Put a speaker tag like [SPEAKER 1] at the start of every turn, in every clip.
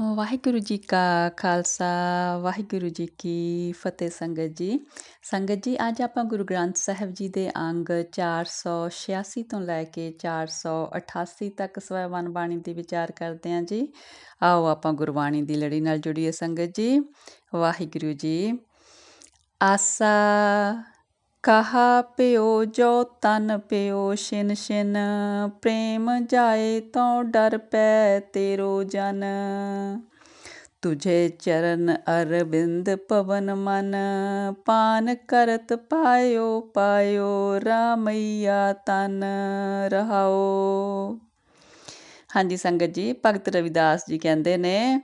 [SPEAKER 1] ਵਾਹਿਗੁਰੂ ਜੀ ਕਾ ਖਾਲਸਾ, ਵਾਹਿਗੁਰੂ ਜੀ ਕੀ ਫਤਿਹ ਸੰਗਤ ਜੀ। ਸੰਗਤ ਜੀ, ਅੱਜ ਆਪਾਂ ਗੁਰੂ ਗ੍ਰੰਥ ਸਾਹਿਬ ਜੀ ਦੇ ਅੰਗ 486 ਤੋਂ ਲੈ ਕੇ 488 ਤੱਕ ਸਵੈਵਨ ਬਾਣੀ ਦੀ ਵਿਚਾਰ ਕਰਦੇ ਹਾਂ ਜੀ। ਆਓ ਆਪਾਂ ਗੁਰਬਾਣੀ ਦੀ ਲੜੀ ਨਾਲ ਜੁੜੀਏ ਸੰਗਤ ਜੀ। ਵਾਹਿਗੁਰੂ ਜੀ, ਆਸਾ ਕਹਾ ਪਿਓ ਜੋ ਤਨ ਪਿਓ ਛਿਨ ਛਿਨ, ਪ੍ਰੇਮ ਜਾਏ ਤੋਂ ਡਰ ਪੈ ਤੇਰੋ ਜਨ। ਤੁਝੇ ਚਰਨ ਅਰਬਿੰਦ ਪਵਨ ਮਨ, ਪਾਨ ਕਰਤ ਪਾਇਓ ਪਾਇਓ ਰਾਮਈਆ ਤਨ ਰਹਾਓ। ਹਾਂਜੀ ਸੰਗਤ ਜੀ, ਭਗਤ ਰਵਿਦਾਸ ਜੀ ਕਹਿੰਦੇ ਨੇ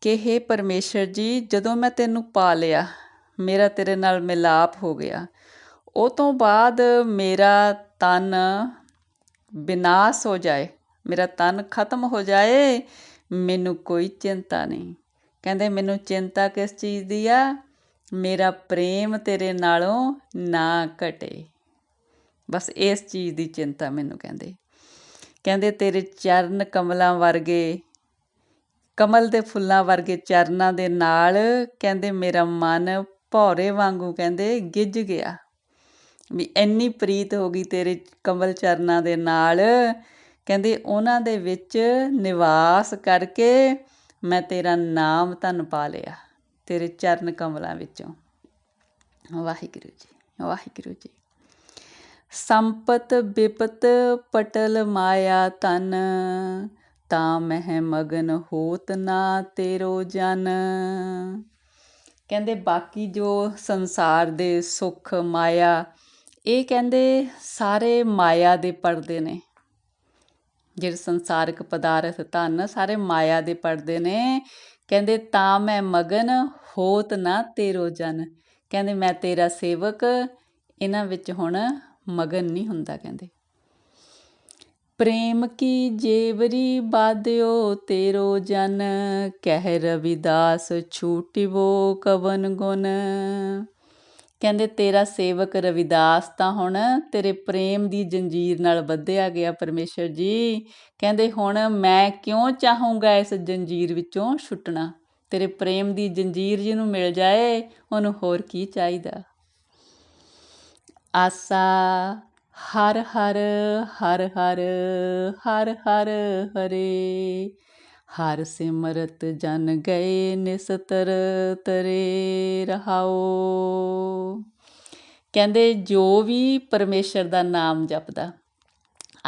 [SPEAKER 1] ਕਿ हे ਪਰਮੇਸ਼ਰ ਜੀ, ਜਦੋਂ ਮੈਂ ਤੈਨੂੰ ਪਾ ਲਿਆ, ਮੇਰਾ ਤੇਰੇ ਨਾਲ ਮਿਲਾਪ ਹੋ ਗਿਆ। ਉਹ ਤੋਂ ਬਾਅਦ ਮੇਰਾ ਤਨ ਵਿਨਾਸ਼ ਹੋ ਜਾਏ, ਮੇਰਾ ਤਨ ਖਤਮ ਹੋ ਜਾਏ, ਮੈਨੂੰ ਕੋਈ ਚਿੰਤਾ ਨਹੀਂ। ਕਹਿੰਦੇ, ਮੈਨੂੰ ਚਿੰਤਾ ਕਿਸ ਚੀਜ਼ ਦੀ ਆ? ਮੇਰਾ ਪ੍ਰੇਮ ਤੇਰੇ ਨਾਲੋਂ ਨਾ ਘਟੇ। ਬਸ ਇਸ ਚੀਜ਼ ਦੀ ਚਿੰਤਾ ਮੈਨੂੰ ਕਹਿੰਦੇ। ਕਹਿੰਦੇ, ਤੇਰੇ ਚਰਨ ਕਮਲਾਂ ਵਰਗੇ, ਕਮਲ ਦੇ ਫੁੱਲਾਂ ਵਰਗੇ ਚਰਨਾਂ ਦੇ ਨਾਲ, ਕਹਿੰਦੇ, ਮੇਰਾ ਮਨ ਭੌਰੇ ਵਾਂਗੂ ਕਹਿੰਦੇ ਗਿੱਜ ਗਿਆ। ਵੀ ਇੰਨੀ ਪ੍ਰੀਤ ਹੋ ਗਈ ਤੇਰੇ ਕਮਲ ਚਰਨਾਂ ਦੇ ਨਾਲ। ਕਹਿੰਦੇ, ਉਹਨਾਂ ਦੇ ਵਿੱਚ ਨਿਵਾਸ ਕਰਕੇ ਮੈਂ ਤੇਰਾ ਨਾਮ ਧਨ ਪਾ ਲਿਆ, ਤੇਰੇ ਚਰਨ ਕਮਲਾਂ ਵਿੱਚੋਂ। ਵਾਹਿਗੁਰੂ ਜੀ ਵਾਹਿਗੁਰੂ ਜੀ। ਸੰਪਤ ਬਿਪਤ ਪਟਲ ਮਾਇਆ ਤਨ ਤਾਂ ਮਹਿ ਮਗਨ ਹੋਤ ਨਾ ਤੇਰੋ ਜਨ। ਕਹਿੰਦੇ, ਬਾਕੀ ਜੋ ਸੰਸਾਰ ਦੇ ਸੁੱਖ ਮਾਇਆ ਇਹ ਕਹਿੰਦੇ ਸਾਰੇ ਮਾਇਆ ਦੇ ਪਰਦੇ ਨੇ। ਜਿਹੜੇ ਸੰਸਾਰਿਕ ਪਦਾਰਥ ਧਨ, ਸਾਰੇ ਮਾਇਆ ਦੇ ਪਰਦੇ ਨੇ। ਕਹਿੰਦੇ, ਤਾਂ ਮੈਂ ਮਗਨ, ਹੋਤ ਨਾ ਤੇਰੋ ਜਨ। ਕਹਿੰਦੇ, ਮੈਂ ਤੇਰਾ ਸੇਵਕ, ਇਹਨਾਂ ਵਿੱਚ ਹੁਣ ਮਗਨ ਨਹੀਂ ਹੁੰਦਾ। ਕਹਿੰਦੇ, ਪ੍ਰੇਮ ਕੀ ਜੇਵਰੀ ਬਾਦਿਓ ਤੇਰੋ ਜਨ, ਕਹਿ ਰਵਿਦਾਸ ਛੂਟਿਵੋ ਕਵਨ ਗੁਣ। ਕਹਿੰਦੇ, ਤੇਰਾ ਸੇਵਕ ਰਵਿਦਾਸ ਤਾਂ ਹੁਣ ਤੇਰੇ ਪ੍ਰੇਮ ਦੀ ਜੰਜੀਰ ਨਾਲ ਬੱਧਿਆ ਗਿਆ ਪਰਮੇਸ਼ਰ ਜੀ। ਕਹਿੰਦੇ, ਹੁਣ ਮੈਂ ਕਿਉਂ ਚਾਹੂੰਗਾ ਇਸ ਜੰਜੀਰ ਵਿੱਚੋਂ ਛੁੱਟਣਾ? ਤੇਰੇ ਪ੍ਰੇਮ ਦੀ ਜੰਜੀਰ ਜਿਹਨੂੰ ਮਿਲ ਜਾਏ, ਉਹਨੂੰ ਹੋਰ ਕੀ ਚਾਹੀਦਾ? ਆਸਾ, ਹਰ ਹਰ ਹਰ ਹਰ ਹਰ ਹਰ ਹਰੇ। ਹਰ ਸਿਮਰਤ ਜਨ ਗਏ ਨਿਸਤਰ ਤਰੇ ਰਹਾਓ। ਕਹਿੰਦੇ ਜੋ ਵੀ ਪਰਮੇਸ਼ਰ ਦਾ ਨਾਮ ਜਪਦਾ,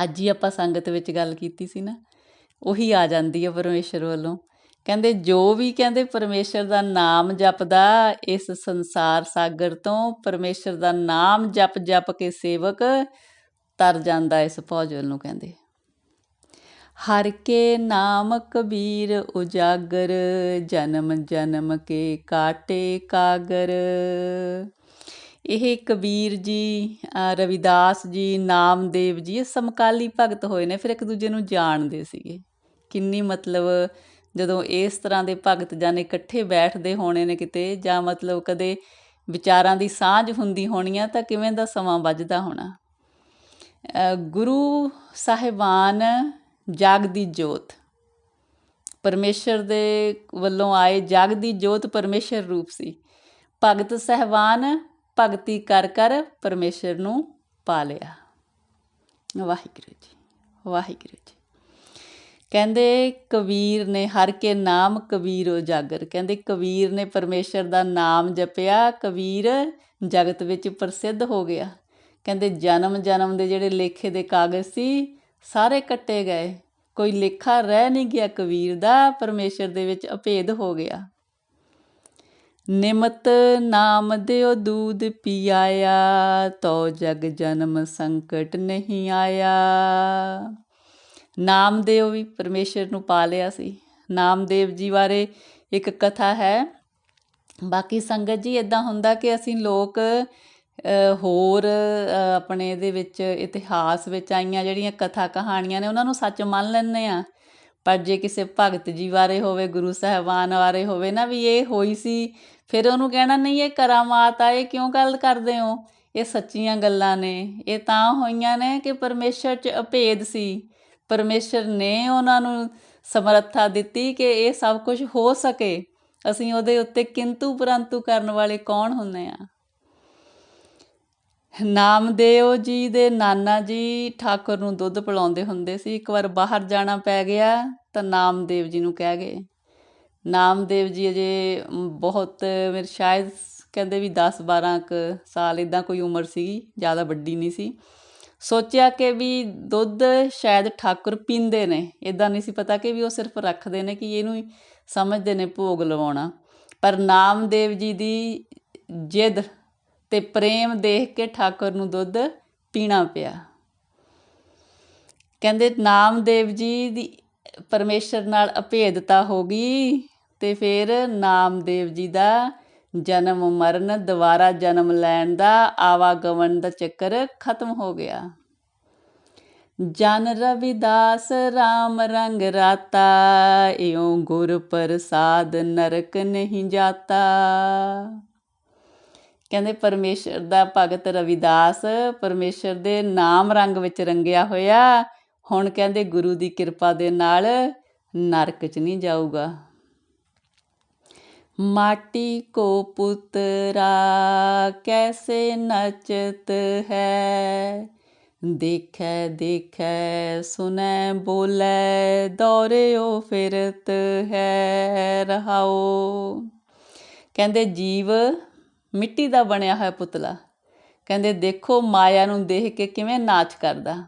[SPEAKER 1] ਅੱਜ ਹੀ ਆਪਾਂ ਸੰਗਤ ਵਿੱਚ ਗੱਲ ਕੀਤੀ ਸੀ ਨਾ, ਉਹੀ ਆ ਜਾਂਦੀ ਹੈ ਪਰਮੇਸ਼ਰ ਵੱਲੋਂ। ਕਹਿੰਦੇ ਜੋ ਵੀ ਕਹਿੰਦੇ ਪਰਮੇਸ਼ਰ ਦਾ ਨਾਮ ਜਪਦਾ, ਇਸ ਸੰਸਾਰ ਸਾਗਰ ਤੋਂ ਪਰਮੇਸ਼ਰ ਦਾ ਨਾਮ ਜਪ ਜਪ ਕੇ ਸੇਵਕ ਤਰ ਜਾਂਦਾ ਇਸ ਭੋਜਨ ਨੂੰ ਕਹਿੰਦੇ। ਹਰ ਕੇ ਨਾਮ ਕਬੀਰ ਉਜਾਗਰ, ਜਨਮ ਜਨਮ ਕੇ ਕਾਟੇ ਕਾਗਰ। ਇਹ ਕਬੀਰ ਜੀ ਰਵਿਦਾਸ ਜੀ, ਨਾਮਦੇਵ ਜੀ, ਇਹ ਸਮਕਾਲੀ ਭਗਤ ਹੋਏ ਨੇ, ਫਿਰ ਇੱਕ ਦੂਜੇ ਨੂੰ ਜਾਣਦੇ ਸੀਗੇ। ਕਿੰਨੀ ਮਤਲਬ ਜਦੋਂ ਇਸ ਤਰ੍ਹਾਂ ਦੇ ਭਗਤ ਜਾਨੇ ਇਕੱਠੇ ਬੈਠਦੇ ਹੋਣੇ ਨੇ ਕਿਤੇ, ਜਾਂ ਮਤਲਬ ਕਦੇ ਵਿਚਾਰਾਂ ਦੀ ਸਾਂਝ ਹੁੰਦੀ ਹੋਣੀ ਆ, ਤਾਂ ਕਿਵੇਂ ਦਾ ਸਮਾਂ ਵੱਜਦਾ ਹੋਣਾ? ਗੁਰੂ ਸਾਹਿਬਾਨ ਜਗ ਦੀ ਜੋਤ। ਪਰਮੇਸ਼ਰ ਦੇ ਵੱਲੋਂ ਆਏ ਜਗ ਦੀ ਜੋਤ ਪਰਮੇਸ਼ਰ ਰੂਪ ਸੀ। ਭਗਤ ਸਹਿਬਾਨ ਭਗਤੀ ਕਰ ਕਰ ਪਰਮੇਸ਼ਰ ਨੂੰ ਪਾ ਲਿਆ। ਵਾਹਿਗੁਰੂ ਜੀ ਵਾਹਿਗੁਰੂ ਜੀ। ਕਹਿੰਦੇ ਕਬੀਰ ਨੇ ਹਰ ਕੇ ਨਾਮ ਕਬੀਰ ਉਜਾਗਰ। ਕਹਿੰਦੇ ਕਬੀਰ ਨੇ ਪਰਮੇਸ਼ਰ ਦਾ ਨਾਮ ਜਪਿਆ, ਕਬੀਰ ਜਗਤ ਵਿੱਚ ਪ੍ਰਸਿੱਧ ਹੋ ਗਿਆ। ਕਹਿੰਦੇ ਜਨਮ ਜਨਮ ਦੇ ਜਿਹੜੇ ਲੇਖੇ ਦੇ ਕਾਗਜ਼ ਸੀ ਸਾਰੇ ਕੱਟੇ ਗਏ। ਕੋਈ ਲੇਖਾ ਰਹਿ ਨਹੀਂ ਗਿਆ ਕਬੀਰ ਦਾ, ਪਰਮੇਸ਼ਰ ਦੇ ਵਿੱਚ ਅਭੇਦ ਹੋ ਗਿਆ। ਨਿਮਤ ਨਾਮ ਦਿਓ ਦੂਧ ਪੀਆਇਆ, ਤੋ ਜਗ ਜਨਮ ਸੰਕਟ ਨਹੀਂ ਆਇਆ। ਨਾਮਦੇਵ ਵੀ ਪਰਮੇਸ਼ਰ ਨੂੰ ਪਾ ਲਿਆ ਸੀ। ਨਾਮਦੇਵ ਜੀ ਬਾਰੇ ਇੱਕ ਕਥਾ ਹੈ। ਬਾਕੀ ਸੰਗਤ ਜੀ ਇਦਾਂ ਹੁੰਦਾ ਕਿ ਅਸੀਂ ਲੋਕ ਹੋਰ ਆਪਣੇ ਇਹਦੇ ਵਿੱਚ ਇਤਿਹਾਸ ਵਿੱਚ ਆਈਆਂ ਜਿਹੜੀਆਂ ਕਥਾ ਕਹਾਣੀਆਂ ਨੇ, ਉਹਨਾਂ ਨੂੰ ਸੱਚ ਮੰਨ ਲੈਂਦੇ ਆ ਪਰ ਜੇ ਕਿਸੇ ਭਗਤ ਜੀ ਬਾਰੇ ਹੋਵੇ, ਗੁਰੂ ਸਾਹਿਬਾਨ ਬਾਰੇ ਹੋਵੇ, ਨਾ ਵੀ ਇਹ ਹੋਈ ਸੀ, ਫਿਰ ਉਹਨੂੰ ਕਹਿਣਾ, ਨਹੀਂ, ਇਹ ਕਰਾਮਾਤ ਆ ਇਹ ਕਿਉਂ ਗੱਲ ਕਰਦੇ ਹੋ? ਇਹ ਸੱਚੀਆਂ ਗੱਲਾਂ ਨੇ। ਇਹ ਤਾਂ ਹੋਈਆਂ ਨੇ ਕਿ ਪਰਮੇਸ਼ਰ 'ਚ ਅਭੇਦ ਸੀ। ਪਰਮੇਸ਼ਰ ਨੇ ਉਹਨਾਂ ਨੂੰ ਸਮਰੱਥਾ ਦਿੱਤੀ ਕਿ ਇਹ ਸਭ ਕੁਝ ਹੋ ਸਕੇ। ਅਸੀਂ ਉਹਦੇ ਉੱਤੇ ਕਿੰਤੂ ਪਰੰਤੂ ਕਰਨ ਵਾਲੇ ਕੌਣ ਹੁੰਨੇ ਆ ਨਾਮਦੇਵ ਜੀ ਦੇ ਨਾਨਾ ਜੀ, ਠਾਕੁਰ ਨੂੰ ਦੁੱਧ ਪਿਲਾਉਂਦੇ ਹੁੰਦੇ ਸੀ। ਇੱਕ ਵਾਰ ਬਾਹਰ ਜਾਣਾ ਪੈ ਗਿਆ ਤਾਂ ਨਾਮਦੇਵ ਜੀ ਨੂੰ ਕਹਿ ਗਏ। ਨਾਮਦੇਵ ਜੀ ਅਜੇ ਬਹੁਤ, ਮੇਰੇ ਸ਼ਾਇਦ ਕਹਿੰਦੇ ਵੀ 10 12 ਕ ਸਾਲ ਇਦਾਂ ਕੋਈ ਉਮਰ ਸੀਗੀ ਜ਼ਿਆਦਾ ਵੱਡੀ ਨਹੀਂ ਸੀ। ਸੋਚਿਆ ਕਿ ਵੀ ਦੁੱਧ ਸ਼ਾਇਦ ਠਾਕੁਰ ਪੀਂਦੇ ਨੇ। ਇਦਾਂ ਨਹੀਂ ਸੀ ਪਤਾ ਕਿ ਵੀ ਉਹ ਸਿਰਫ ਰੱਖਦੇ ਨੇ ਕਿ ਇਹਨੂੰ ਹੀ ਸਮਝਦੇ ਨੇ ਭੋਗ ਲਵਾਉਣਾ। ਪਰ ਨਾਮਦੇਵ ਜੀ ਦੀ ਜਿੱਦ ਤੇ ਪ੍ਰੇਮ ਦੇਖ ਕੇ ਠਾਕੁਰ ਨੂੰ ਦੁੱਧ ਪੀਣਾ ਪਿਆ। ਕਹਿੰਦੇ, ਨਾਮਦੇਵ ਜੀ ਦੀ ਪਰਮੇਸ਼ਰ ਨਾਲ ਅਭੇਦਤਾ ਹੋ ਗਈ ਤੇ ਫਿਰ ਨਾਮਦੇਵ ਜੀ ਦਾ ਜਨਮ ਮਰਨ, ਦੁਬਾਰਾ ਜਨਮ ਲੈਣ ਦਾ ਆਵਾਗਮਨ ਦਾ ਚੱਕਰ ਖਤਮ ਹੋ ਗਿਆ। ਜਨ ਰਵਿਦਾਸ RAM ਰੰਗ ਰਾਤਾ, ਇਉਂ ਗੁਰ ਪ੍ਰਸਾਦ ਨਰਕ ਨਹੀਂ ਜਾਤਾ। ਕਹਿੰਦੇ ਪਰਮੇਸ਼ਰ ਦਾ ਭਗਤ ਰਵਿਦਾਸ ਪਰਮੇਸ਼ਰ ਦੇ ਨਾਮ ਰੰਗ ਵਿੱਚ ਰੰਗਿਆ ਹੋਇਆ। ਹੁਣ ਕਹਿੰਦੇ ਗੁਰੂ ਦੀ ਕਿਰਪਾ ਦੇ ਨਾਲ ਨਰਕ 'ਚ ਨਹੀਂ ਜਾਊਗਾ। ਮਾਟੀ ਕੋ ਪੁੱਤਰਾ ਕੈਸੇ ਨਚਤ ਹੈ? ਦੇਖੈ ਦੇਖੈ, ਸੁਨੈ, ਬੋਲੇ, ਦੌਰਿਓ, ਫਿਰਤ ਹੈ, ਰਹਾਓ। ਕਹਿੰਦੇ ਜੀਵ ਮਿੱਟੀ ਦਾ ਬਣਿਆ ਹੋਇਆ ਪੁਤਲਾ। ਕਹਿੰਦੇ, ਦੇਖੋ, ਮਾਇਆ ਨੂੰ ਦੇਖ ਕੇ ਕਿਵੇਂ ਨਾਚ ਕਰਦਾ।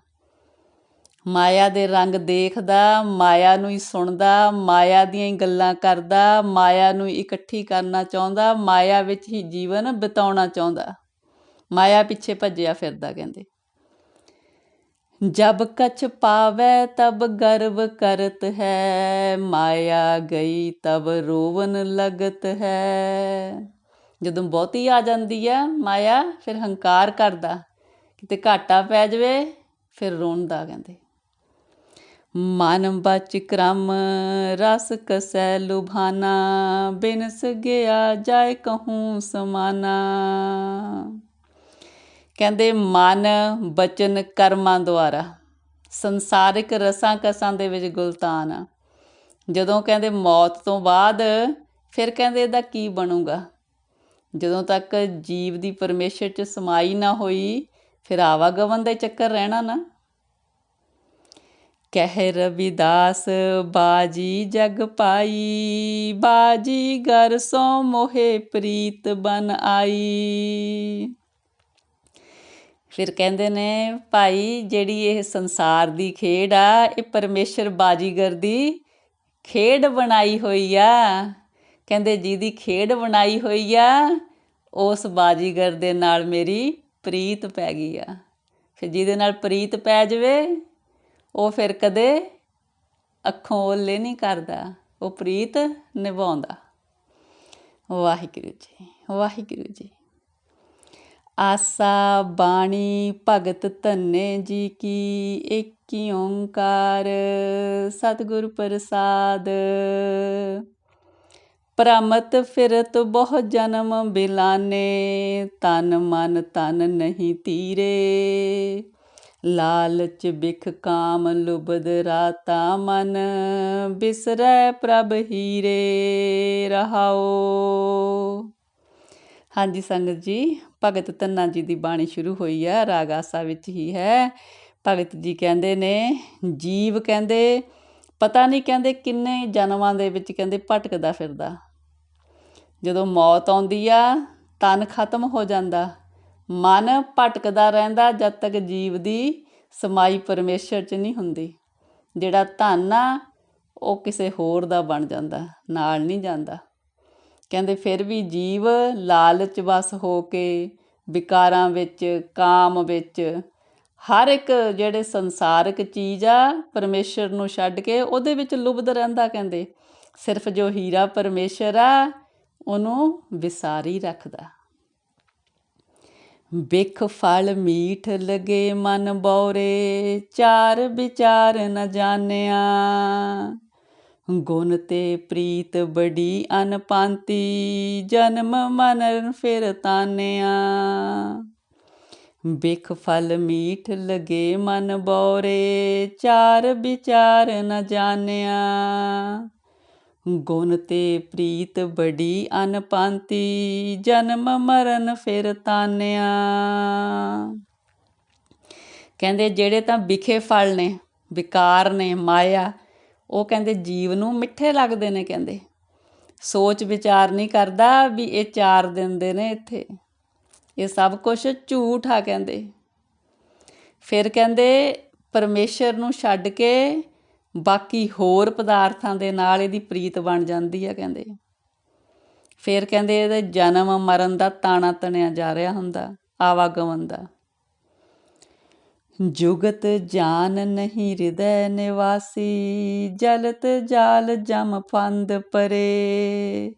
[SPEAKER 1] ਮਾਇਆ ਦੇ ਰੰਗ ਦੇਖਦਾ, ਮਾਇਆ ਨੂੰ ਹੀ ਸੁਣਦਾ, ਮਾਇਆ ਦੀਆਂ ਹੀ ਗੱਲਾਂ ਕਰਦਾ, ਮਾਇਆ ਨੂੰ ਇਕੱਠੀ ਕਰਨਾ ਚਾਹੁੰਦਾ, ਮਾਇਆ ਵਿੱਚ ਹੀ ਜੀਵਨ ਬਿਤਾਉਣਾ ਚਾਹੁੰਦਾ। ਮਾਇਆ ਪਿੱਛੇ ਭੱਜਿਆ ਫਿਰਦਾ, ਕਹਿੰਦੇ। ਜਬ ਕਛ ਪਾਵੇ, ਤਬ ਗਰਵ ਕਰਤ ਹੈ। ਮਾਇਆ ਗਈ, ਤਬ ਰੋਵਨ ਲਗਤ ਹੈ। ਜਦੋਂ ਬਹੁਤੀ ਆ ਜਾਂਦੀ ਹੈ ਮਾਇਆ ਫਿਰ ਹੰਕਾਰ ਕਰਦਾ, ਕਿਤੇ ਘਾਟਾ ਪੈ ਜਾਵੇ, ਫਿਰ ਰੋਂਦਾ ਕਹਿੰਦੇ। ਮਨ ਬਚ ਕ੍ਰਮ, ਰਸ ਕਸੈ ਲੁਭਾਨਾ ਬਿਨ ਸਗਿਆ ਜਾਏ ਕਹੂੰ ਸਮਾਨਾ। ਕਹਿੰਦੇ ਮਨ ਬਚਨ ਕਰਮਾਂ ਦੁਆਰਾ, ਸੰਸਾਰਿਕ ਰਸਾਂ ਕਸਾਂ ਦੇ ਵਿੱਚ ਗੁਲਤਾਨ ਆ। ਜਦੋਂ ਕਹਿੰਦੇ ਮੌਤ ਤੋਂ ਬਾਅਦ, ਫਿਰ ਕਹਿੰਦੇ ਇਹਦਾ ਕੀ ਬਣੂਗਾ? ਜਦੋਂ ਤੱਕ ਜੀਵ ਦੀ ਪਰਮੇਸ਼ਰ 'ਚ ਸਮਾਈ ਨਾ ਹੋਈ, ਫਿਰ ਆਵਾਗਮਨ ਦੇ ਚੱਕਰ ਰਹਿਣਾ ਨਾ। ਕਹਿ ਰਵਿਦਾਸ, ਬਾਜੀ ਜਗ ਪਾਈ, ਬਾਜੀ ਗਰ ਸੋ ਮੋਹੇ ਪ੍ਰੀਤ ਬਨ ਆਈ। ਫਿਰ ਕਹਿੰਦੇ ਨੇ, ਭਾਈ, ਜਿਹੜੀ ਇਹ ਸੰਸਾਰ ਦੀ ਖੇਡ ਆ, ਇਹ ਪਰਮੇਸ਼ਰ ਬਾਜੀਗਰ ਦੀ ਖੇਡ ਬਣਾਈ ਹੋਈ ਆ। ਕਹਿੰਦੇ, ਜਿਹਦੀ ਖੇਡ ਬਣਾਈ ਹੋਈ ਆ, ਉਸ ਬਾਜੀਗਰ ਦੇ ਨਾਲ ਮੇਰੀ ਪ੍ਰੀਤ ਪੈ ਗਈ ਆ। ਫਿਰ ਜਿਹਦੇ ਨਾਲ ਪ੍ਰੀਤ ਪੈ ਜਵੇ, ਉਹ ਫਿਰ ਕਦੇ ਅੱਖੋਂ ਓਲੇ ਨਹੀਂ ਕਰਦਾ। ਉਹ ਪ੍ਰੀਤ ਨਿਭਾਉਂਦਾ। ਵਾਹਿਗੁਰੂ ਜੀ ਵਾਹਿਗੁਰੂ ਜੀ। ਆਸਾ ਬਾਣੀ ਭਗਤ ਧੰਨੇ ਜੀ ਕੀ ਏਕੀ ਓੰਕਾਰ, ਸਤਿਗੁਰ ਪ੍ਰਸਾਦ। ਪ੍ਰਮਤ ਫਿਰਤ ਬਹੁ ਜਨਮ ਬਿਲਾਨੇ, ਤਨ ਮਨ ਤਨ ਨਹੀਂ ਤੀਰੇ। ਲਾਲਚ ਬਿਖ ਕਾਮ ਲੁਬਦ ਰਾਤਾ ਮਨ, ਬਿਸਰੈ ਪ੍ਰਭ ਹੀਰੇ ਰਹਾਓ। ਹਾਂਜੀ ਸੰਗਤ ਜੀ, ਭਗਤ ਤੰਨਾ ਜੀ ਦੀ ਬਾਣੀ ਸ਼ੁਰੂ ਹੋਈ ਹੈ ਰਾਗ ਆਸਾ ਵਿੱਚ ਹੀ ਹੈ। ਭਗਤ ਜੀ ਕਹਿੰਦੇ ਨੇ, ਜੀਵ ਕਹਿੰਦੇ, ਪਤਾ ਨਹੀਂ ਕਹਿੰਦੇ ਕਿੰਨੇ ਜਨਮਾਂ ਦੇ ਵਿੱਚ ਕਹਿੰਦੇ ਭਟਕਦਾ ਫਿਰਦਾ। ਜਦੋਂ ਮੌਤ ਆਉਂਦੀ ਆ, ਤਨ ਖਤਮ ਹੋ ਜਾਂਦਾ। ਮਨ ਭਟਕਦਾ ਰਹਿੰਦਾ ਜਦ ਤੱਕ ਜੀਵ ਦੀ ਸਮਾਈ ਪਰਮੇਸ਼ਰ 'ਚ ਨਹੀਂ ਹੁੰਦੀ। ਜਿਹੜਾ ਧਨ ਆ, ਉਹ ਕਿਸੇ ਹੋਰ ਦਾ ਬਣ ਜਾਂਦਾ, ਨਾਲ ਨਹੀਂ ਜਾਂਦਾ। ਕਹਿੰਦੇ ਫਿਰ ਵੀ ਜੀਵ ਲਾਲਚ ਵਸ ਹੋ ਕੇ, ਵਿਕਾਰਾਂ ਵਿੱਚ, ਕਾਮ ਵਿੱਚ, ਹਰ ਇੱਕ ਜਿਹੜੇ ਸੰਸਾਰਿਕ ਚੀਜ਼ ਆ ਪਰਮੇਸ਼ਰ ਨੂੰ ਛੱਡ ਕੇ ਉਹਦੇ ਵਿੱਚ ਲੁਬਦ ਰਹਿੰਦਾ ਕਹਿੰਦੇ। ਸਿਰਫ ਜੋ ਹੀਰਾ ਪਰਮੇਸ਼ਰ ਆ ਉਹਨੂੰ ਵਿਸਾਰੀ ਰੱਖਦਾ। ਬਿਖ ਫਲ ਮੀਠ ਲਗੇ ਮਨ ਬੌਰੇ, ਚਾਰ ਵਿਚਾਰ ਨ ਜਾਣਿਆ। ਗੁਣ ਤੇ ਪ੍ਰੀਤ ਬੜੀ ਅਨਪੰਤੀ, ਜਨਮ ਮਨ ਫਿਰ ਤਾਨਿਆ ਬਿਖ ਫਲ ਮੀਠ ਲਗੇ ਮਨ ਬੋਰੇ, ਚਾਰ ਵਿਚਾਰ ਨ ਜਾਣਿਆ। ਗੁਣ ਤੇ ਪ੍ਰੀਤ ਬੜੀ ਅਨਪਾਂਤੀ, ਜਨਮ ਮਰਨ ਫਿਰ ਤਾਨਿਆ। ਕਹਿੰਦੇ ਜਿਹੜੇ ਤਾਂ ਵਿਖੇ ਫਲ ਨੇ, ਵਿਕਾਰ ਨੇ, ਮਾਇਆ, ਉਹ ਕਹਿੰਦੇ ਜੀਵ ਨੂੰ ਮਿੱਠੇ ਲੱਗਦੇ ਨੇ ਕਹਿੰਦੇ। ਸੋਚ ਵਿਚਾਰ ਨਹੀਂ ਕਰਦਾ ਵੀ ਇਹ ਚਾਰ ਦਿਨ ਦੇ ਨੇ ਇੱਥੇ। ਇਹ ਸਭ ਕੁਝ ਝੂਠ ਆ ਕਹਿੰਦੇ। ਫਿਰ ਕਹਿੰਦੇ ਪਰਮੇਸ਼ਰ ਨੂੰ ਛੱਡ ਕੇ ਬਾਕੀ ਹੋਰ ਪਦਾਰਥਾਂ ਦੇ ਨਾਲ ਇਹਦੀ ਪ੍ਰੀਤ ਬਣ ਜਾਂਦੀ ਆ, ਕਹਿੰਦੇ। ਫਿਰ ਕਹਿੰਦੇ ਇਹਦੇ ਜਨਮ ਮਰਨ ਦਾ ਤਾਣਾ ਤਣਿਆ ਜਾ ਰਿਹਾ ਹੁੰਦਾ, ਆਵਾਗਮਨ ਦਾ। ਜੁਗਤ ਜਾਨ ਨਹੀਂ ਹਿਰਦੈ ਨਿਵਾਸੀ, ਜਲਤ ਜਾਲ ਜਮ ਫੰਦ ਪਰੇ।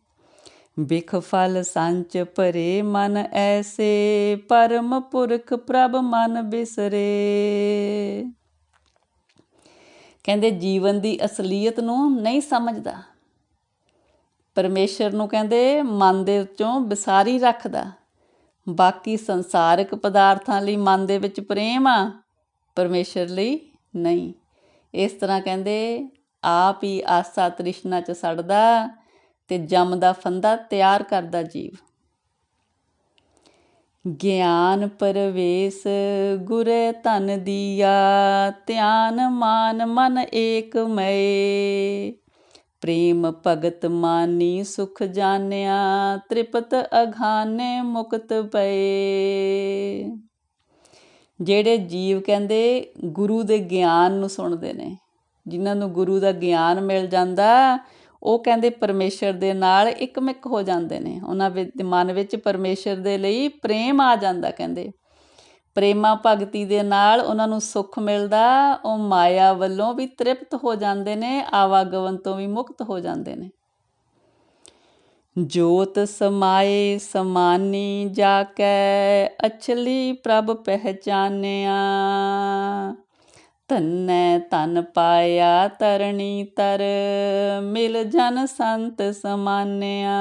[SPEAKER 1] ਬਿਖ ਫਲ ਸੰਚ ਭਰੇ ਮਨ ਐਸੇ, ਪਰਮ ਪੁਰਖ ਪ੍ਰਭ ਮਨ ਬਿਸਰੇ। ਕਹਿੰਦੇ ਜੀਵਨ ਦੀ ਅਸਲੀਅਤ ਨੂੰ ਨਹੀਂ ਸਮਝਦਾ। ਪਰਮੇਸ਼ਰ ਨੂੰ ਕਹਿੰਦੇ ਮਨ ਦੇ ਵਿੱਚੋਂ ਵਿਸਾਰੀ ਰੱਖਦਾ। ਬਾਕੀ ਸੰਸਾਰਿਕ ਪਦਾਰਥਾਂ ਲਈ ਮਨ ਦੇ ਵਿੱਚ ਪ੍ਰੇਮ ਆ, ਪਰਮੇਸ਼ਰ ਲਈ ਨਹੀਂ। ਇਸ ਤਰ੍ਹਾਂ ਕਹਿੰਦੇ, ਆਪ ਹੀ ਆਸਾ ਤ੍ਰਿਸ਼ਨਾ ਚ ਸੜਦਾ ਤੇ ਜਮ ਦਾ ਫੰਦਾ ਤਿਆਰ ਕਰਦਾ ਜੀਵ। ਗਿਆਨ ਪਰਵੇਸ ਗੁਰ ਧਨ ਦੀਆ, ਧਿਆਨ ਮਾਨ ਮਨ ਏਕ ਮਏ। ਪ੍ਰੇਮ ਭਗਤ ਮਾਨੀ ਸੁਖ ਜਾਣਿਆ, ਤ੍ਰਿਪਤ ਅਘਾਨੇ ਮੁਕਤ ਪਏ। ਜਿਹੜੇ ਜੀਵ ਕਹਿੰਦੇ ਗੁਰੂ ਦੇ ਗਿਆਨ ਨੂੰ ਸੁਣਦੇ ਨੇ, ਜਿਨ੍ਹਾਂ ਨੂੰ ਗੁਰੂ ਦਾ ਗਿਆਨ ਮਿਲ ਜਾਂਦਾ ਉਹ ਕਹਿੰਦੇ ਪਰਮੇਸ਼ਰ ਦੇ ਨਾਲ ਇੱਕਮਿਕ ਹੋ ਜਾਂਦੇ ਨੇ। ਉਹਨਾਂ ਦੇ ਮਨ ਵਿੱਚ ਪਰਮੇਸ਼ਰ ਦੇ ਲਈ ਪ੍ਰੇਮ ਆ ਜਾਂਦਾ ਕਹਿੰਦੇ। ਪ੍ਰੇਮਾ ਭਗਤੀ ਦੇ ਨਾਲ ਉਹਨਾਂ ਨੂੰ ਸੁੱਖ ਮਿਲਦਾ, ਉਹ ਮਾਇਆ ਵੱਲੋਂ ਵੀ ਤ੍ਰਿਪਤ ਹੋ ਜਾਂਦੇ ਨੇ ਆਵਾਗਵਨ ਤੋਂ ਵੀ ਮੁਕਤ ਹੋ ਜਾਂਦੇ ਨੇ। ਜੋਤ ਸਮਾਏ ਸਮਾਨੀ ਜਾ ਕੈ ਅਛਲੀ ਪ੍ਰਭ ਪਹਿਚਾਨਿਆ। ਤਨੈ ਤਨ ਪਾਇਆ ਤਰਣੀ ਤਰ, ਮਿਲ ਜਨ ਸੰਤ ਸਮਾਨਿਆ।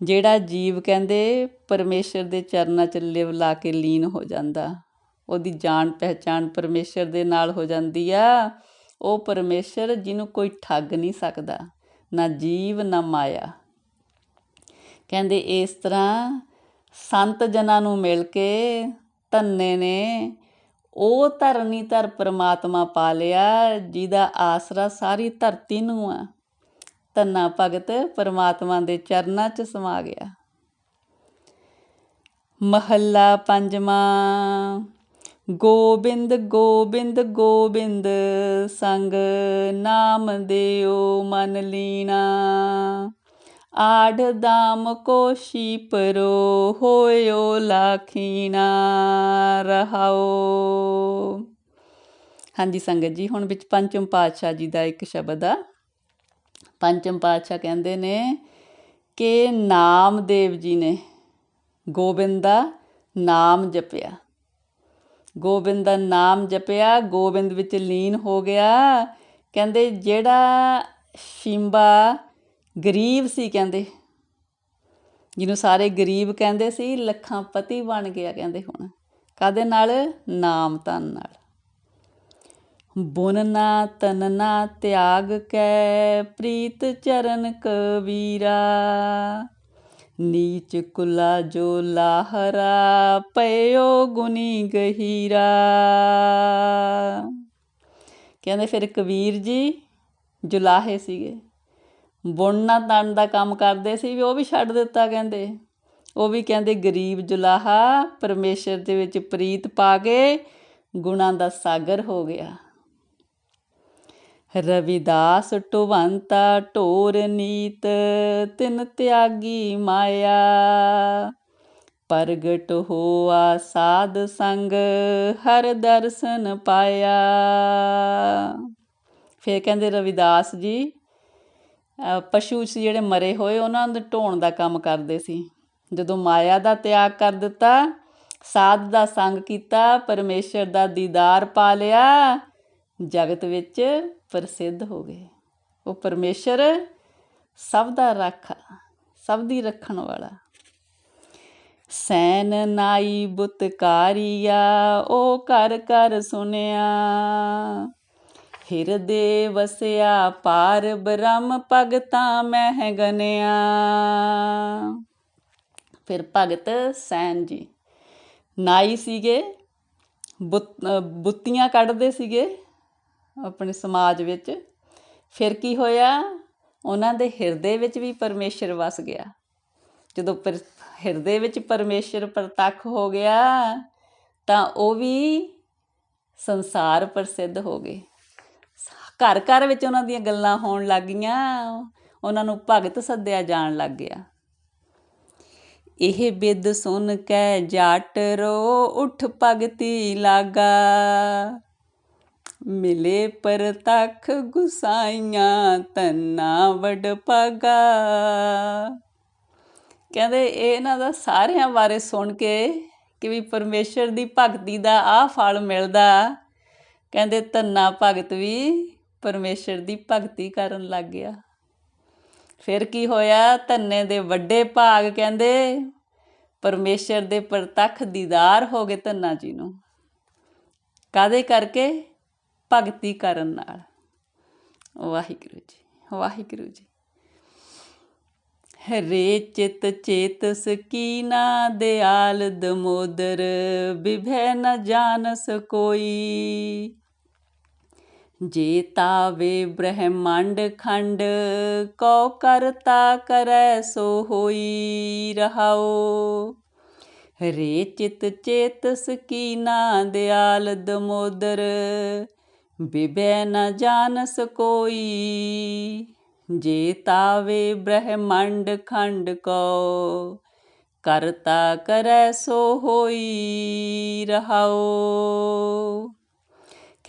[SPEAKER 1] ਜਿਹੜਾ ਜੀਵ ਕਹਿੰਦੇ ਪਰਮੇਸ਼ਰ ਦੇ ਚਰਨਾਂ 'ਚ ਲਿਵ ਲਾ ਕੇ ਲੀਨ ਹੋ ਜਾਂਦਾ, ਉਹਦੀ ਜਾਣ ਪਹਿਚਾਨ ਪਰਮੇਸ਼ਰ ਦੇ ਨਾਲ ਹੋ ਜਾਂਦੀ ਆ। ਉਹ ਪਰਮੇਸ਼ਰ ਜਿਹਨੂੰ ਕੋਈ ਠੱਗ ਨਹੀਂ ਸਕਦਾ, ਨਾ ਜੀਵ, ਨਾ ਮਾਇਆ। ਕਹਿੰਦੇ ਇਸ ਤਰ੍ਹਾਂ ਸੰਤ ਜਨਾਂ ਨੂੰ ਮਿਲ ਕੇ ਧੰਨੇ ਨੇ। ਉਹ ਧਰਨੀ ਧਰ ਪਰਮਾਤਮਾ ਪਾ ਲਿਆ, ਜਿਹਦਾ ਆਸਰਾ ਸਾਰੀ ਧਰਤੀ ਨੂੰ ਆ। ਧੰਨਾ ਭਗਤ ਪਰਮਾਤਮਾ ਦੇ ਚਰਨਾਂ 'ਚ ਸਮਾ ਗਿਆ। ਮਹੱਲਾ ਪੰਜਵਾਂ, ਗੋਬਿੰਦ ਗੋਬਿੰਦ ਗੋਬਿੰਦ, ਸੰਗ ਨਾਮ ਦਿਓ ਮਨ ਲੀਣਾ ਆੜ ਦਾਮ ਕੋ ਸ਼ੀਪਰੋ ਹੋਇਓ ਲਾਖੀਨਾ ਰਹਾਓ। ਹਾਂਜੀ ਸੰਗਤ ਜੀ, ਹੁਣ ਵਿੱਚ ਪੰਚਮ ਪਾਤਸ਼ਾਹ ਜੀ ਦਾ ਇੱਕ ਸ਼ਬਦ ਆ। ਪੰਚਮ ਪਾਤਸ਼ਾਹ ਕਹਿੰਦੇ ਨੇ ਕਿ ਨਾਮਦੇਵ ਜੀ ਨੇ ਗੋਬਿੰਦ ਦਾ ਨਾਮ ਜਪਿਆ। ਗੋਬਿੰਦ ਦਾ ਨਾਮ ਜਪਿਆ, ਗੋਬਿੰਦ ਵਿੱਚ ਲੀਨ ਹੋ ਗਿਆ। ਕਹਿੰਦੇ ਜਿਹੜਾ ਸ਼ਿੰਬਾ ਗਰੀਬ ਸੀ ਕਹਿੰਦੇ। ਜਿਹਨੂੰ ਸਾਰੇ ਗਰੀਬ ਕਹਿੰਦੇ ਸੀ, ਲੱਖਾਂ ਪਤੀ ਬਣ ਗਿਆ ਕਹਿੰਦੇ ਹੁਣ। ਕਾਦੇ ਨਾਲ? ਨਾਮ ਤਨ ਨਾਲ। ਬੁਨਨਾ ਤਨਨਾ ਤਿਆਗ ਕੈ, ਪ੍ਰੀਤ ਚਰਨ ਕਬੀਰਾ। ਨੀਚ ਕੁਲਾ ਜੋ ਲਾਹਰਾ, ਪਇਓ ਗੁਨੀ ਗਹੀਰਾ। ਕਹਿੰਦੇ ਫਿਰ ਕਬੀਰ ਜੀ ਜੁਲਾਹੇ ਸੀਗੇ। ਬੁਣਨਾ ਤਣ ਦਾ ਕੰਮ ਕਰਦੇ ਸੀ ਵੀ ਉਹ ਵੀ ਛੱਡ ਦਿੱਤਾ ਕਹਿੰਦੇ। ਉਹ ਵੀ ਕਹਿੰਦੇ ਗਰੀਬ ਜੁਲਾਹਾ, ਪਰਮੇਸ਼ਰ ਦੇ ਵਿੱਚ ਪ੍ਰੀਤ ਪਾ ਕੇ ਗੁਣਾ ਦਾ ਸਾਗਰ ਹੋ ਗਿਆ। ਰਵਿਦਾਸ ਟੁਵੰਤਾ ਢੋਰ ਨੀਤ, ਤਿਨ ਤਿਆਗੀ ਮਾਇਆ। ਪ੍ਰਗਟ ਹੋਆ ਸਾਧ ਸੰਗ, ਹਰ ਦਰਸ਼ਨ ਪਾਇਆ। ਫਿਰ ਕਹਿੰਦੇ ਰਵਿਦਾਸ ਜੀ ਪਸ਼ੂ ਸੀ ਜਿਹੜੇ ਮਰੇ ਹੋਏ, ਉਹਨਾਂ ਨੂੰ ਢੋਣ ਦਾ ਕੰਮ ਕਰਦੇ ਸੀ। ਜਦੋਂ ਮਾਇਆ ਦਾ ਤਿਆਗ ਕਰ ਦਿੱਤਾ, ਸਾਧ ਦਾ ਸੰਗ ਕੀਤਾ, ਪਰਮੇਸ਼ਰ ਦਾ ਦੀਦਾਰ ਪਾ ਲਿਆ, ਜਗਤ ਵਿੱਚ ਪ੍ਰਸਿੱਧ ਹੋ ਗਏ। ਉਹ ਪਰਮੇਸ਼ਰ ਸਭ ਦਾ ਰਾਖਾ, ਸਭ ਦੀ ਰੱਖਣ ਵਾਲਾ। ਸੈਨ ਨਾਈ ਬੁਤਕਾਰੀਆ, ਉਹ ਕਰ ਕਰ ਸੁਨਿਆ। ਹਿਰਦੇ ਵਸਿਆ ਪਾਰ ਬ੍ਰਹਮ ਭਗਤਾਂ ਮਹਿ ਗਨਿਆ। ਫਿਰ ਭਗਤ ਸੈਨ ਜੀ, ਨਾਈ ਸੀਗੇ, ਬੁੱਤ- ਬੁੱਤੀਆਂ ਕੱਢਦੇ ਸੀਗੇ ਆਪਣੇ ਸਮਾਜ ਵਿੱਚ। ਫਿਰ ਕੀ ਹੋਇਆ? ਉਹਨਾਂ ਦੇ ਹਿਰਦੇ ਵਿੱਚ ਵੀ ਪਰਮੇਸ਼ਰ ਵਸ ਗਿਆ। ਜਦੋਂ ਪਰ, ਹਿਰਦੇ ਵਿੱਚ ਪਰਮੇਸ਼ਰ ਪ੍ਰਤੱਖ ਹੋ ਗਿਆ, ਤਾਂ ਉਹ ਵੀ ਸੰਸਾਰ ਪ੍ਰਸਿੱਧ ਹੋ ਗਏ। ਘਰ ਘਰ ਵਿੱਚ ਉਹਨਾਂ ਦੀਆਂ ਗੱਲਾਂ ਹੋਣ ਲੱਗ ਗਈਆਂ, ਉਹਨਾਂ ਨੂੰ ਭਗਤ ਸੱਦਿਆ ਜਾਣ ਲੱਗ ਗਿਆ। ਇਹ ਬਿਦ ਸੁਨ ਕੇ ਜੱਟ ਰੋ ਉਠ ਭਗਤੀ ਲਾਗਾ। ਮਿਲੇ ਪਰਤਖ ਗੁਸਾਈਆਂ ਤੰਨਾ ਵਡ ਪਗਾ ਕਹਿੰਦੇ ਇਹ ਇਹਨਾਂ ਦਾ ਸਾਰਿਆਂ ਬਾਰੇ ਸੁਣ ਕੇ ਕਿ ਵੀ ਪਰਮੇਸ਼ਰ ਦੀ ਭਗਤੀ ਦਾ ਆਹ ਫਲ ਮਿਲਦਾ। ਕਹਿੰਦੇ ਤੰਨਾ ਭਗਤ ਵੀ ਪਰਮੇਸ਼ਰ ਦੀ ਭਗਤੀ ਕਰਨ ਲੱਗ ਗਿਆ। ਫਿਰ ਕੀ ਹੋਇਆ? ਧੰਨੇ ਦੇ ਵੱਡੇ ਭਾਗ ਕਹਿੰਦੇ, ਪਰਮੇਸ਼ਰ ਦੇ ਪ੍ਰਤੱਖ ਦੀਦਾਰ ਹੋ ਗਏ ਧੰਨਾ ਜੀ ਨੂੰ। ਕਾਦੇ ਕਰਕੇ? ਭਗਤੀ ਕਰਨ ਨਾਲ। ਵਾਹਿਗੁਰੂ ਜੀ ਵਾਹਿਗੁਰੂ ਜੀ। ਹਰੇ ਚਿਤ ਚੇਤਸ ਕੀਨਾ ਦਿਆਲ ਦਮੋਦਰ, ਵਿਭੈ ਨ ਜਾਣਸ ਕੋਈ। ਜੇ ਤਾਵੇ ਬ੍ਰਹਮੰਡ ਖੰਡ, ਕਉ ਕਰਤਾ ਕਰੈ ਸੋ ਹੋਈ ਰਹਾਓ ਹਰੇ ਚਿਤ ਚੇਤਸ ਕੀ ਨਾ ਦਿਆਲ ਦਮੋਦਰ ਬਿਬੈ ਨ ਜਾਣਸ ਕੋਈ। ਜੇ ਤਾਵੇ ਬ੍ਰਹਮੰਡ ਖੰਡ ਕੋ ਕਰਤਾ ਕਰੈ ਸੋ ਹੋਈ ਰਹਾਓ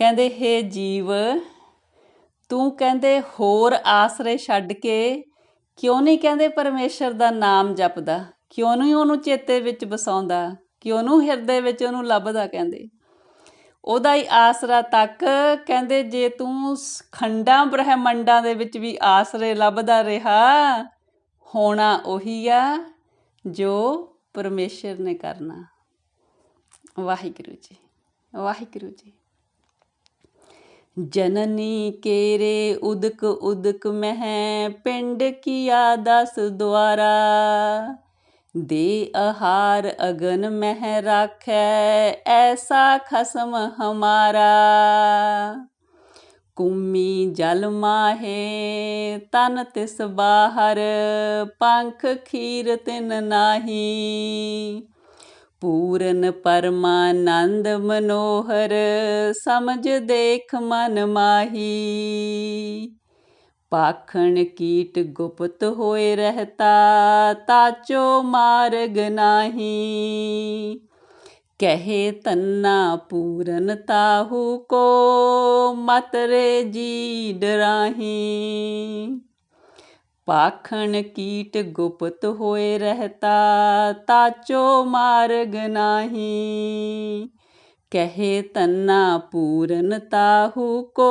[SPEAKER 1] ਕਹਿੰਦੇ, ਹੇ ਜੀਵ, ਤੂੰ ਕਹਿੰਦੇ, ਹੋਰ ਆਸਰੇ ਛੱਡ ਕੇ ਕਿਉਂ ਨਹੀਂ ਕਹਿੰਦੇ ਪਰਮੇਸ਼ਰ ਦਾ ਨਾਮ ਜਪਦਾ? ਕਿਉਂ ਨਹੀਂ ਉਹਨੂੰ ਚੇਤੇ ਵਿੱਚ ਵਸਾਉਂਦਾ? ਕਿਉਂ ਨੂੰ ਹਿਰਦੇ ਵਿੱਚ ਉਹਨੂੰ ਲੱਭਦਾ ਕਹਿੰਦੇ? ਉਹਦਾ ਹੀ ਆਸਰਾ ਤੱਕ ਕਹਿੰਦੇ, ਜੇ ਤੂੰ ਖੰਡਾਂ ਬ੍ਰਹਿਮੰਡਾਂ ਦੇ ਵਿੱਚ ਵੀ ਆਸਰੇ ਲੱਭਦਾ ਰਿਹਾ, ਹੋਣਾ ਉਹੀ ਆ ਜੋ ਪਰਮੇਸ਼ਰ ਨੇ ਕਰਨਾ। ਵਾਹਿਗੁਰੂ ਜੀ ਵਾਹਿਗੁਰੂ ਜੀ। ਜਨਨੀ ਕੇਰੇ ਉਦਕ ਉਦਕ ਮਹਿ, ਪਿੰਡ ਕੀਆ ਦਸ ਦੁਆਰਾ। ਦੇ ਆਹਾਰ ਅਗਨ ਮਹਿ ਰਾਖੈ, ਐਸਾ ਖਸਮ ਹਮਾਰਾ। ਕੁਮੀ ਜਲ ਮਾਹੇ, ਤਨ ਤਿਸ ਬਾਹਰ, ਪੰਖ ਖੀਰ ਤਿਨ ਨਾਹੀ। ਪੂਰਨ ਪਰਮਾਨੰਦ ਮਨੋਹਰ, ਸਮਝ ਦੇਖ ਮਨ ਮਾਹੀ। ਪਾਖਣ ਕੀਟ ਗੁਪਤ ਹੋਏ ਰਹਤਾ, ਤਾਚੋ ਮਾਰਗ ਨਾਹੀ। ਕਹੇ ਤੰਨਾ ਪੂਰਨ ਤਾਹੂ ਕੋ, ਮਤਰੇ ਜੀ ਡਰਾਹੀ। ਪਾਖਣ ਕੀਟ ਗੁਪਤ ਹੋਏ ਰਹਤਾ, ਤਾਚੋ ਮਾਰਗ ਨਾਹੀ। ਕਹੇ ਤੰਨਾ ਪੂਰਨ ਤਾਹੂ ਕੋ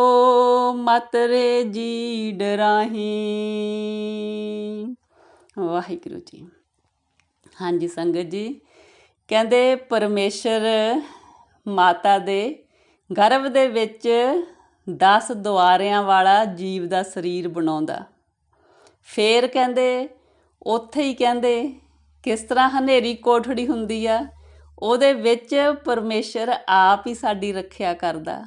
[SPEAKER 1] ਮਤ ਰੇ ਜੀ ਡਰਾਹੀ। ਵਾਹਿਗੁਰੂ ਜੀ। ਹਾਂਜੀ ਸੰਗਤ ਜੀ, ਕਹਿੰਦੇ ਪਰਮੇਸ਼ਰ ਮਾਤਾ ਦੇ ਗਰਭ ਦੇ ਵਿੱਚ 10 ਦੁਆਰਿਆਂ ਵਾਲਾ ਜੀਵ ਦਾ ਸਰੀਰ ਬਣਾਉਂਦਾ। ਫੇਰ ਕਹਿੰਦੇ, ਉੱਥੇ ਹੀ ਕਹਿੰਦੇ, ਕਿਸ ਤਰ੍ਹਾਂ ਹਨੇਰੀ ਕੋਠੜੀ ਹੁੰਦੀ ਆ, ਉਹਦੇ ਵਿੱਚ ਪਰਮੇਸ਼ਰ ਆਪ ਹੀ ਸਾਡੀ ਰੱਖਿਆ ਕਰਦਾ।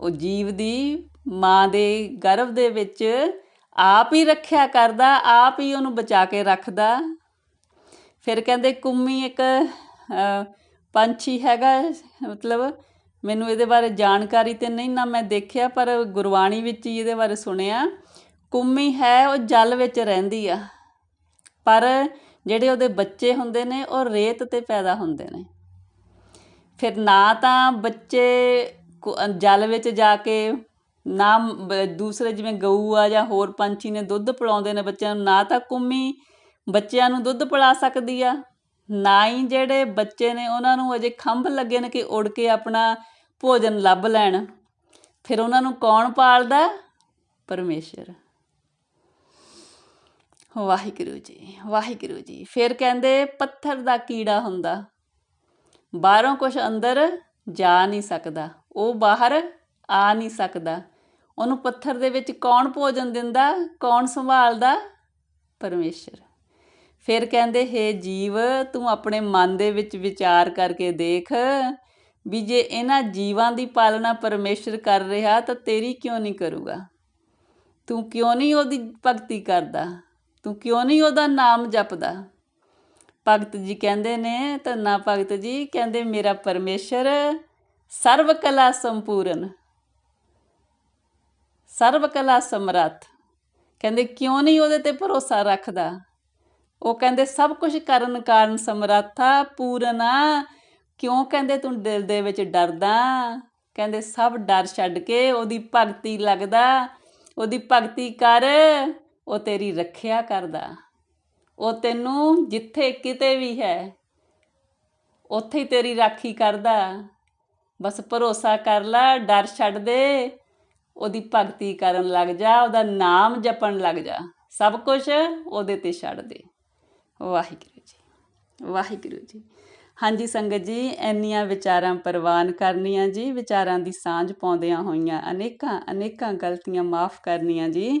[SPEAKER 1] ਉਹ ਜੀਵ ਦੀ ਮਾਂ ਦੇ ਗਰਭ ਦੇ ਵਿੱਚ ਆਪ ਹੀ ਰੱਖਿਆ ਕਰਦਾ, ਆਪ ਹੀ ਉਹਨੂੰ ਬਚਾ ਕੇ ਰੱਖਦਾ। ਫਿਰ ਕਹਿੰਦੇ, ਕੁੰਮੀ ਇੱਕ ਪੰਛੀ ਹੈਗਾ, ਮਤਲਬ ਮੈਨੂੰ ਇਹਦੇ ਬਾਰੇ ਜਾਣਕਾਰੀ ਤੇ ਨਹੀਂ ਨਾ ਮੈਂ ਦੇਖਿਆ, ਪਰ ਗੁਰਬਾਣੀ ਵਿੱਚ ਹੀ ਇਹਦੇ ਬਾਰੇ ਸੁਣਿਆ। ਕੁੰਮੀ ਹੈ, ਉਹ ਜਲ ਵਿੱਚ ਰਹਿੰਦੀ ਆ। ਪਰ ਜਿਹੜੇ ਉਹਦੇ ਬੱਚੇ ਹੁੰਦੇ ਨੇ, ਉਹ ਰੇਤ ਤੇ ਪੈਦਾ ਹੁੰਦੇ ਨੇ। ਫਿਰ ਨਾ ਤਾਂ ਬੱਚੇ ਜਲ ਵਿੱਚ ਜਾ ਕੇ ਨਾ ਬ- ਦੂਸਰੇ ਜਿਵੇਂ ਗਊ ਆ ਜਾਂ ਹੋਰ ਪੰਛੀ ਨੇ ਦੁੱਧ ਪਿਲਾਉਂਦੇ ਨੇ ਬੱਚਿਆਂ ਨੂੰ, ਨਾ ਤਾਂ ਕੁੰਮੀ ਬੱਚਿਆਂ ਨੂੰ ਦੁੱਧ ਪਿਲਾ ਸਕਦੀ ਆ। ਨਾ ਹੀ ਜਿਹੜੇ ਬੱਚੇ ਨੇ, ਉਹਨਾਂ ਨੂੰ ਅਜੇ ਖੰਭ ਲੱਗੇ ਨੇ ਕਿ ਉੜ ਕੇ ਆਪਣਾ ਭੋਜਨ ਲੱਭ ਲੈਣ। ਫਿਰ ਉਹਨਾਂ ਨੂੰ ਕੌਣ ਪਾਲਦਾ? ਪਰਮੇਸ਼ਰ। ਵਾਹਿਗੁਰੂ ਜੀ ਵਾਹਿਗੁਰੂ ਜੀ। ਫਿਰ ਕਹਿੰਦੇ, ਪੱਥਰ ਦਾ ਕੀੜਾ ਹੁੰਦਾ। ਬਾਹਰੋਂ ਕੁਝ ਅੰਦਰ ਜਾ ਨਹੀਂ ਸਕਦਾ। ਉਹ ਬਾਹਰ ਆ ਨਹੀਂ ਸਕਦਾ। ਉਹਨੂੰ ਪੱਥਰ ਦੇ ਵਿੱਚ ਕੌਣ ਭੋਜਨ ਦਿੰਦਾ? ਕੌਣ ਸੰਭਾਲਦਾ? ਪਰਮੇਸ਼ਰ। ਫਿਰ ਕਹਿੰਦੇ, ਹੈ ਜੀਵ, ਤੂੰ ਆਪਣੇ ਮਨ ਦੇ ਵਿੱਚ ਵਿਚਾਰ ਕਰਕੇ ਦੇਖ ਵੀ ਜੇ ਇਹਨਾਂ ਜੀਵਾਂ ਦੀ ਪਾਲਣਾ ਪਰਮੇਸ਼ਰ ਕਰ ਰਿਹਾ ਤਾਂ ਤੇਰੀ ਕਿਉਂ ਨਹੀਂ ਕਰੂਗਾ? ਤੂੰ ਕਿਉਂ ਨਹੀਂ ਉਹਦੀ ਭਗਤੀ ਕਰਦਾ? ਤੂੰ ਕਿਉਂ ਨਹੀਂ ਉਹਦਾ ਨਾਮ ਜਪਦਾ? ਭਗਤ ਜੀ ਕਹਿੰਦੇ ਨੇ, ਧੰਨਾ ਭਗਤ ਜੀ, ਕਹਿੰਦੇ ਮੇਰਾ ਪਰਮੇਸ਼ਰ ਸਰਵ ਕਲਾ ਸੰਪੂਰਨ ਸਰਵ ਕਲਾ ਸਮਰੱਥ। ਕਹਿੰਦੇ ਕਿਉਂ ਨਹੀਂ ਉਹਦੇ ਤੇ ਭਰੋਸਾ ਰੱਖਦਾ? ਉਹ ਕਹਿੰਦੇ ਸਭ ਕੁਝ ਕਰਨ ਕਾਰਨ ਸਮਰੱਥਾ, ਪੂਰਨਾ ਕਿਉਂ ਕਹਿੰਦੇ ਤੂੰ ਦਿਲ ਦੇ ਵਿੱਚ ਡਰਦਾ? ਕਹਿੰਦੇ ਸਭ ਡਰ ਛੱਡ ਕੇ ਉਹਦੀ ਭਗਤੀ ਲੱਗਦਾ। ਉਹਦੀ ਭਗਤੀ ਕਰ। ਉਹ ਤੇਰੀ ਰੱਖਿਆ ਕਰਦਾ। ਉਹ ਤੈਨੂੰ ਜਿੱਥੇ ਕਿਤੇ ਵੀ ਹੈ, ਉੱਥੇ ਹੀ ਤੇਰੀ ਰਾਖੀ ਕਰਦਾ। ਬਸ ਭਰੋਸਾ ਕਰ ਲੈ, ਡਰ ਛੱਡ ਦੇ। ਉਹਦੀ ਭਗਤੀ ਕਰਨ ਲੱਗ ਜਾ, ਉਹਦਾ ਨਾਮ ਜਪਣ ਲੱਗ ਜਾ। ਸਭ ਕੁਝ ਉਹਦੇ ਤੇ ਛੱਡ ਦੇ। ਵਾਹਿਗੁਰੂ ਜੀ ਵਾਹਿਗੁਰੂ ਜੀ। ਹਾਂਜੀ ਸੰਗਤ ਜੀ, ਇੰਨੀਆਂ ਵਿਚਾਰਾਂ ਪ੍ਰਵਾਨ ਕਰਨੀਆਂ ਜੀ, ਵਿਚਾਰਾਂ ਦੀ ਸਾਂਝ ਪਾਉਂਦਿਆਂ ਹੋਈਆਂ ਅਨੇਕਾਂ ਅਨੇਕਾਂ ਗਲਤੀਆਂ ਮਾਫ ਕਰਨੀਆਂ ਜੀ।